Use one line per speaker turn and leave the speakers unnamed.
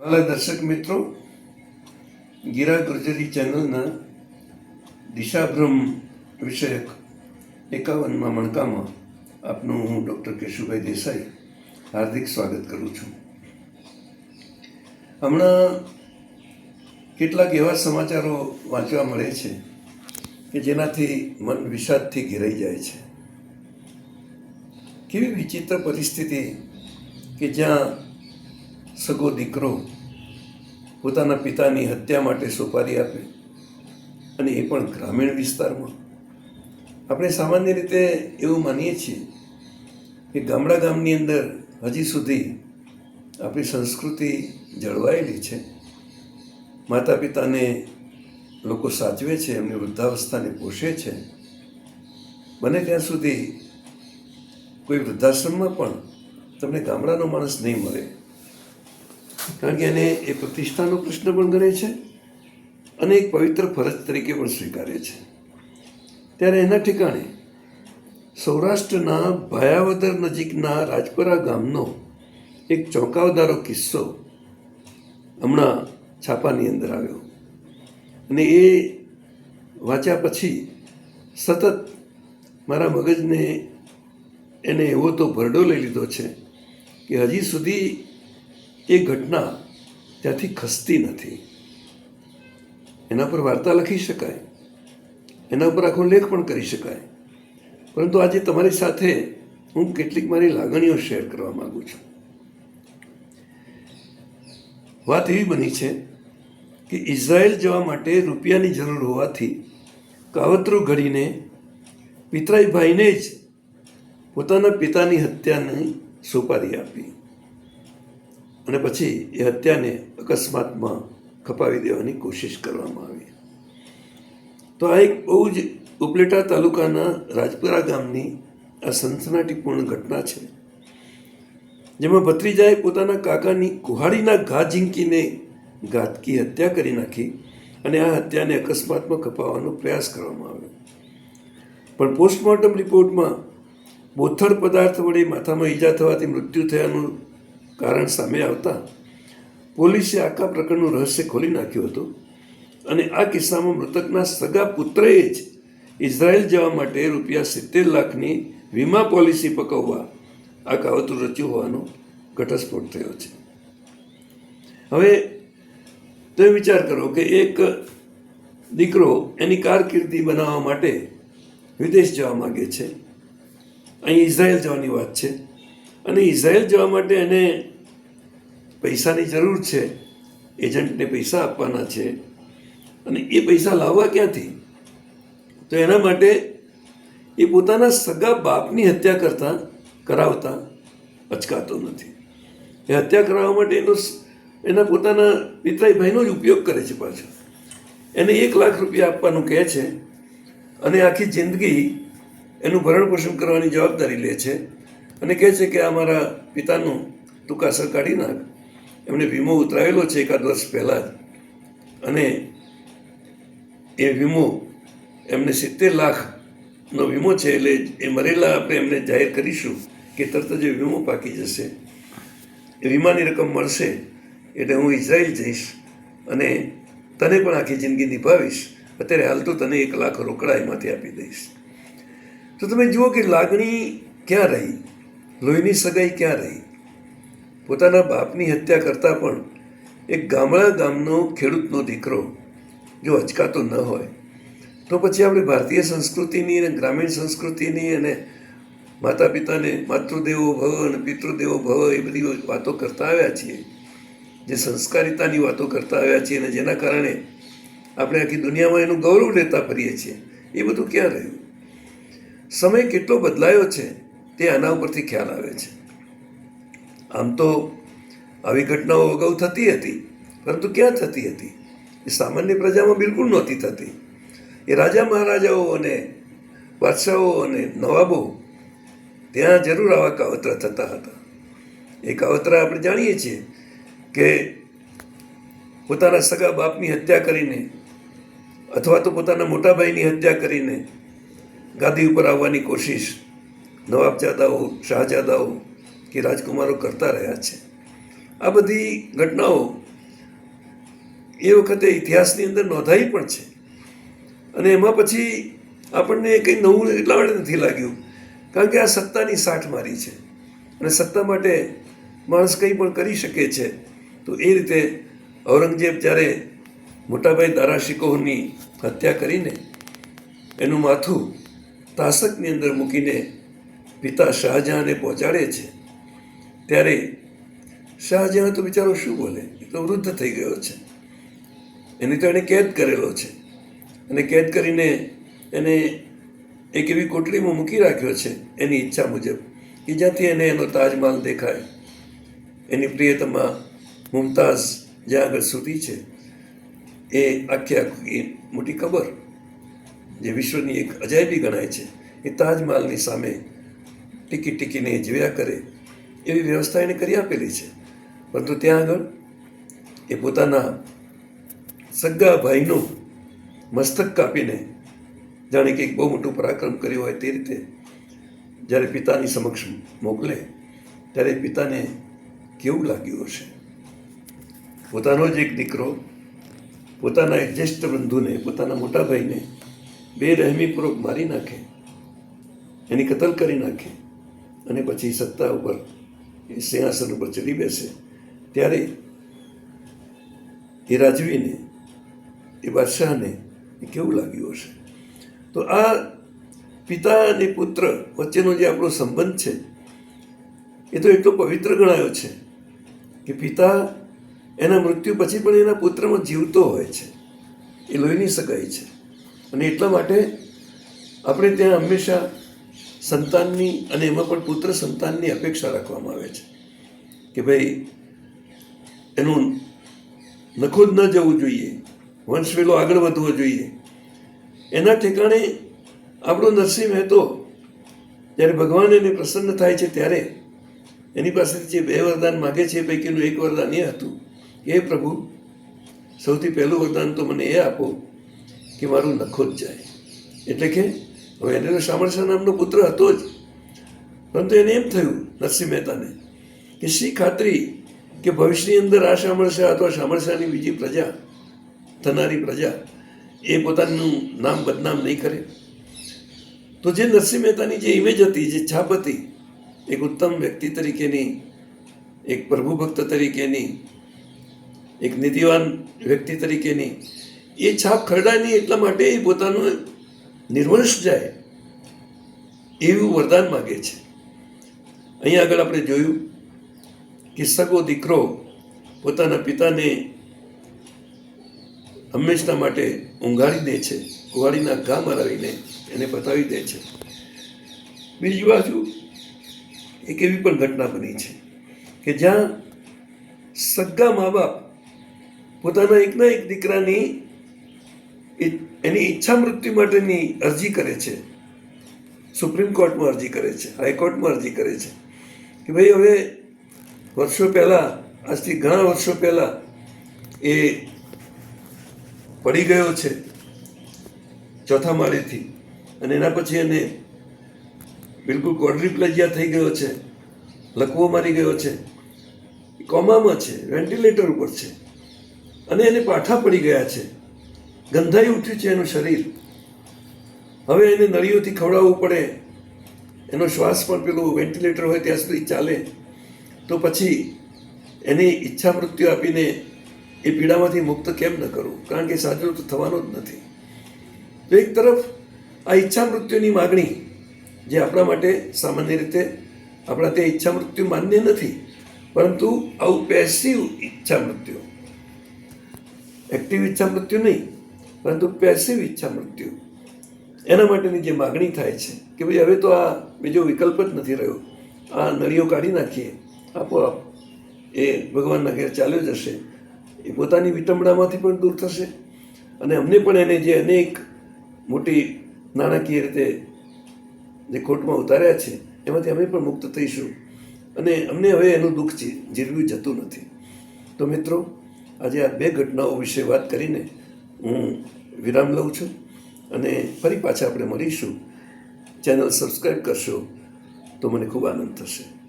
હાલા દર્શક મિત્રો, ગીરા ગુર્જરી ચેનલના દિશાભ્રમ વિષયક એકાવનમાં મણકામાં આપનું હું ડૉક્ટર કેશુભાઈ દેસાઈ હાર્દિક સ્વાગત કરું છું. હમણાં કેટલાક એવા સમાચારો વાંચવા મળે છે કે જેનાથી મન વિષાદથી ઘેરાઈ જાય છે. કેવી વિચિત્ર પરિસ્થિતિ કે જ્યાં સગો દીકરો પોતાના પિતાની હત્યા માટે સોપારી આપે અને એ પણ ગ્રામીણ વિસ્તારમાં. આપણે સામાન્ય રીતે એવું માનીએ છીએ કે ગામડા ગામની અંદર હજી સુધી આપણી સંસ્કૃતિ જળવાયેલી છે. માતા પિતાને લોકો સાચવે છે, એમની વૃદ્ધાવસ્થાને પોષે છે. બને ત્યાં સુધી કોઈ વૃદ્ધાશ્રમમાં પણ તમને ગામડાનો માણસ નહીં મળે. કારણ કે એને એ પ્રતિષ્ઠાનો પ્રશ્ન પણ ગણે છે અને એક પવિત્ર ફરજ તરીકે પણ સ્વીકારે છે. ત્યારે એના ઠેકાણે સૌરાષ્ટ્રના ભયાવદર નજીકના રાજપરા ગામનો એક ચોંકાવદારો કિસ્સો હમણાં છાપાની અંદર આવ્યો. અને એ વાંચ્યા પછી સતત મારા મગજને એને એવો તો ભરડો લઈ લીધો છે કે હજી સુધી એ ઘટના ત્યાંથી ખસતી નથી. એના પર વાર્તા લખી શકાય. એના પર આખો લેખ પણ કરી શકાય. પરંતુ આજે તમારી સાથે હું કેટલીક મારી લાગણીઓ શેર કરવા માગું છું. વાત એવી બની છે કે ઇઝરાયલ જવા માટે રૂપિયાની જરૂર હોવાથી કાવતરું ઘડીને પિતરાઈ ભાઈને જ પોતાના પિતાની હત્યાની સોપારી આપી. અને પછી એ હત્યાને અકસ્માતમાં ખપાવી દેવાની કોશિશ કરવામાં આવી. તો આ એક બહુ જ ઉપલેટા તાલુકાના રાજપુરા ગામની આ સનસનાટીપૂર્ણ ઘટના છે. જેમાં ભત્રીજાએ પોતાના કાકાની કુહાડીના ઘા ઝીંકીને ઘાતકી હત્યા કરી નાખી અને આ હત્યાને અકસ્માતમાં ખપાવવાનો પ્રયાસ કરવામાં આવ્યો. પણ પોસ્ટમોર્ટમ રિપોર્ટમાં બોથડ પદાર્થ વડે માથામાં ઈજા થવાથી મૃત્યુ થયાનું કારણ સામે આવતા પોલીસે આખા પ્રકરણનું રહસ્ય ખોલી નાખ્યું હતું અને આ કિસ્સામાં મૃતકના સગા પુત્રએ જ ઇઝરાયલ જવા માટે રૂપિયા સિત્તેર લાખની વીમા પોલિસી પકવવા આ કાવતરું રચ્યું હોવાનો ઘટસ્ફોટ થયો છે. હવે તમે વિચાર કરો કે એક દીકરો એની કારકિર્દી બનાવવા માટે વિદેશ જવા માગે છે. અહીં ઇઝરાયલ જવાની વાત છે. અને ઇઝરાયલ જવા માટે એને પૈસાની જરૂર છે. એજન્ટને પૈસા આપવાના છે. અને એ પૈસા લાવવા ક્યાંથી? તો એના માટે એ પોતાના સગા બાપની હત્યા કરતા, કરાવતા અચકાતો નથી. એ હત્યા કરાવવા માટે એનો એના પોતાના પિતરાઈ ભાઈનો જ ઉપયોગ કરે છે પાછો. એને એક લાખ રૂપિયા આપવાનું કહે છે અને આખી જિંદગી એનું ભરણ પોષણ કરવાની જવાબદારી લે છે અને કહે છે કે આ મારા પિતાનું તું કાસર કાઢી નાખ. એમને વીમો ઉતરાવેલો છે એકાદ વર્ષ પહેલાં જ. અને એ વીમો એમને સિત્તેર લાખનો વીમો છે એટલે એ મરેલા આપણે એમને જાહેર કરીશું કે તરત જ વીમો પાકી જશે. એ વીમાની રકમ મળશે એટલે હું ઇઝરાયલ જઈશ અને તને પણ આખી જિંદગી નિભાવીશ. અત્યારે હાલ તો તને એક લાખ રોકડા એમાંથી આપી દઈશ. તો તમે જુઓ કે લાગણી ક્યાં રહી? લોહીની સગાઈ ક્યાં રહી? પોતાના બાપની હત્યા કરતાં પણ એક ગામડા ગામનો ખેડૂતનો દીકરો જો અચકાતો ન હોય, તો પછી આપણે ભારતીય સંસ્કૃતિની અને ગ્રામીણ સંસ્કૃતિની અને માતા પિતાને માતૃદેવો ભવ અને પિતૃદેવો ભવ એ બધી વાતો કરતા આવ્યા છીએ, જે સંસ્કારિતાની વાતો કરતા આવ્યા છીએ અને જેના કારણે આપણે આખી દુનિયામાં એનું ગૌરવ લેતા ફરીએ છીએ, એ બધું ક્યાં રહ્યું? સમય કેટલો બદલાયો છે તે આના ઉપરથી ખ્યાલ આવે છે. આમ તો આવી ઘટનાઓ અગાઉ થતી હતી, પરંતુ ક્યાં થતી હતી? એ સામાન્ય પ્રજામાં બિલકુલ નહોતી થતી. એ રાજા મહારાજાઓ અને બાદશાહો અને નવાબો ત્યાં જરૂર આવા કાવતરા થતા હતા. એ કાવતરા આપણે જાણીએ છીએ કે પોતાના સગા બાપની હત્યા કરીને અથવા તો પોતાના મોટાભાઈની હત્યા કરીને ગાદી ઉપર આવવાની કોશિશ નવાબજાદાઓ શાહજાદાઓ કે રાજકુમારો કરતા રહ્યા છે. આ બધી ઘટનાઓ એ વખતે ઇતિહાસની અંદર નોંધાઈ પણ છે. અને એમાં પછી આપણને કંઈ નવું એટલા માટે નથી લાગ્યું, કારણ કે આ સત્તાની સાઠ મારી છે. અને સત્તા માટે માણસ કંઈ પણ કરી શકે છે, તો એ રીતે ઔરંગઝેબ જ્યારે મોટાભાઈ દારાશિકોહની હત્યા કરીને એનું માથું તાસકની અંદર મૂકીને પિતા શાહજહાંને પહોંચાડે છે ત્યારે શાહજહાં તો બિચારો શું બોલે? એ તો વૃદ્ધ થઈ ગયો છે. એની તો એણે કેદ કરેલો છે. અને કેદ કરીને એને એક એવી કોટડીમાં મૂકી રાખ્યો છે એની ઈચ્છા મુજબ કે જ્યાંથી એને એનો તાજમહાલ દેખાય. એની પ્રિયતમા મુમતાઝ જ્યાં આગળ સુધી છે, એ આખી આખી મોટી કબર, જે વિશ્વની એક અજાયબી ગણાય છે, એ તાજમહાલની સામે ટીકી ટીકીને જીવ્યા કરે એવી વ્યવસ્થા એને કરી આપેલી છે. પરંતુ ત્યાં આગળ એ પોતાના સગા ભાઈનું મસ્તક કાપીને જાણે કે એક બહુ મોટું પરાક્રમ કર્યું હોય તે રીતે જ્યારે પિતાની સમક્ષ મોકલે, ત્યારે પિતાને કેવું લાગ્યું હશે? પોતાનો જ એક દીકરો, પોતાના એક જ્યેષ્ઠ બંધુને પોતાના મોટા ભાઈને બેરહેમીપૂર્વક મારી નાખે, એની કતલ કરી નાખે અને પછી સત્તા ઉપર એ સિંહાસન ઉપર ચડી બેસે. ત્યારે એ રાજવીને, એ બાદશાહને એ કેવું લાગ્યું હશે? તો આ પિતા અને પુત્ર વચ્ચેનો જે આપણો સંબંધ છે, એ તો એટલો પવિત્ર ગણાયો છે કે પિતા એના મૃત્યુ પછી પણ એના પુત્રમાં જીવતો હોય છે. એ લોહી નહીં શકાય છે. અને એટલા માટે આપણે ત્યાં હંમેશા સંતાનની અને એમાં પણ પુત્ર સંતાનની અપેક્ષા રાખવામાં આવે છે. કે ભાઈ, એનું નખો જ ન જવું જોઈએ. વંશવેલો આગળ વધવો જોઈએ. એના ઠેકાણે આપણો નરસિંહ મહેતો જ્યારે ભગવાન એને પ્રસન્ન થાય છે ત્યારે એની પાસેથી જે બે વરદાન માગે છે પૈકીનું એક વરદાન એ હતું. કે પ્રભુ, સૌથી પહેલું વરદાન તો મને એ આપો કે મારું નખો જ જાય. એટલે કે હવે એને શામળશા નામનો પુત્ર હતો જ. પરંતુ એને એમ થયું, નરસિંહ મહેતાને, કે શી ખાતરી કે ભવિષ્યની અંદર આ શામળશા અથવા સામરસાની બીજી પ્રજા, થનારી પ્રજા, એ પોતાનું નામ બદનામ નહીં કરે? તો જે નરસિંહ મહેતાની જે ઇમેજ હતી, જે છાપ હતી, એક ઉત્તમ વ્યક્તિ તરીકેની, એક પ્રભુ ભક્ત તરીકેની, એક નીતિવાન વ્યક્તિ તરીકેની, એ છાપ ખરડાની એટલા માટે એ પોતાનું નિર્વંશ જાય એવું વરદાન માગે છે. અહીંયા આગળ આપણે જોયું કે સગો દીકરો પોતાના પિતાને હંમેશના માટે ઊંઘાડી દે છે, કુવાડીના ઘા મરાવીને એને બતાવી દે છે. બીજી બાજુ એક એવી પણ ઘટના બની છે કે જ્યાં સગા મા બાપ પોતાના એકના એક દીકરાની ઈ- એની ઈચ્છા મૃત્યુ માટેની અરજી કરે છે. સુપ્રીમ કોર્ટમાં અરજી કરે છે. હાઈકોર્ટમાં અરજી કરે છે. કે ભાઈ હવે વર્ષો પહેલાં, આજથી ઘણા વર્ષો પહેલાં એ પડી ગયો છે ચોથા માળેથી અને એના પછી એને બિલકુલ કોડ્રીપ્લેજિયા થઈ ગયો છે, લકવો મારી ગયો છે, કોમામાં છે, વેન્ટિલેટર ઉપર છે અને એને પાઠા પડી ગયા છે. ગંધાઈ ઉઠ્યું છે એનું શરીર. હવે એને નળીઓથી ખવડાવવું પડે. એનો શ્વાસ પણ પેલું વેન્ટિલેટર હોય ત્યાં સુધી ચાલે. તો પછી એની ઈચ્છા મૃત્યુ આપીને એ પીડામાંથી મુક્ત કેમ ન કરવું કારણ કે સાજરો તો થવાનો જ નથી. તો એક તરફ આ ઈચ્છા મૃત્યુની માગણી જે આપણા માટે સામાન્ય રીતે આપણા ત્યાં ઈચ્છા મૃત્યુ માન્ય નથી, પરંતુ આવું પેસિવ ઈચ્છા મૃત્યુ. એક્ટિવ ઈચ્છા મૃત્યુ નહીં. પરંતુ પેસિવ ઈચ્છા મૃત્યુ. એના માટેની જે માગણી થાય છે કે ભાઈ હવે તો આ બીજો વિકલ્પ જ નથી રહ્યો. આ નળીઓ કાઢી નાખીએ. આપોઆપ એ ભગવાનના ઘેર ચાલ્યો જશે. એ પોતાની વિટંબણામાંથી પણ દૂર થશે. અને અમને પણ એને જે અનેક મોટી નાણાકીય રીતે જે ખોટમાં ઉતાર્યા છે, એમાંથી અમે પણ મુક્ત થઈશું. અને અમને હવે એનું દુઃખ જીરવ્યું જતું નથી. તો મિત્રો, આજે આ બે ઘટનાઓ વિશે વાત કરીને હું વિરામ લઉં છું અને ફરી પાછા આપણે મળીશું. ચેનલ સબસ્ક્રાઈબ કરશો તો મને ખૂબ આનંદ થશે.